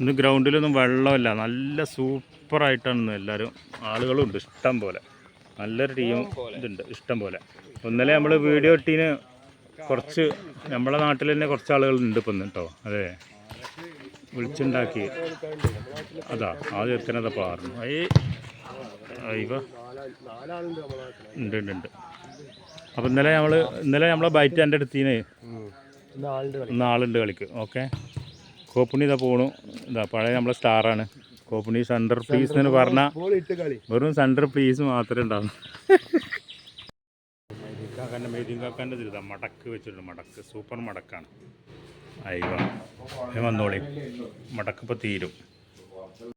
ഇന്ന് ഗ്രൗണ്ടിലൊന്നും വെള്ളമില്ല. നല്ല സൂപ്പറായിട്ടാണ് ആയിട്ടാണ് എല്ലാവരും ആളുകളും ഉണ്ട് ഇഷ്ടം പോലെ. നല്ലൊരു ടീം ഇതുണ്ട് ഇഷ്ടം പോലെ. ഇന്നലെ നമ്മൾ വീഡിയോ ഇട്ടീന് കുറച്ച് നമ്മളെ നാട്ടിൽ തന്നെ കുറച്ച് ആളുകൾ ഉണ്ട് ഇപ്പം കേട്ടോ. അതെ. വിളിച്ചുണ്ടാക്കി. അതാ ആദ്യം എത്തനത പാറുന്നു അയ്യ അയ്യവ ഉണ്ട് ഉണ്ട് ഉണ്ട്. അപ്പം ഇന്നലെ നമ്മൾ ഇന്നലെ നമ്മളെ ബൈറ്റ് എന്റെ അടുത്തീന് ഇന്ന് ആളുണ്ട് കളിക്ക്. ഓക്കെ. കോപ്പുണി ഇതാ പോണു. ഇതാ പഴയ നമ്മളെ സ്റ്റാറാണ്. കോപ്പുണി സെന്റർ പീസ് എന്ന് പറഞ്ഞാൽ വെറും സെന്റർ പീസ് മാത്രമേ ഉണ്ടാവും കാക്കാന്റെ മെയ്തീൻ കാക്കാന്റെ തിരുതാ മടക്ക് വെച്ചിട്ടുണ്ട് മടക്ക് സൂപ്പർ മടക്കാണ്. അയ്യോ വന്നോളി. മടക്കിപ്പോൾ തീരും.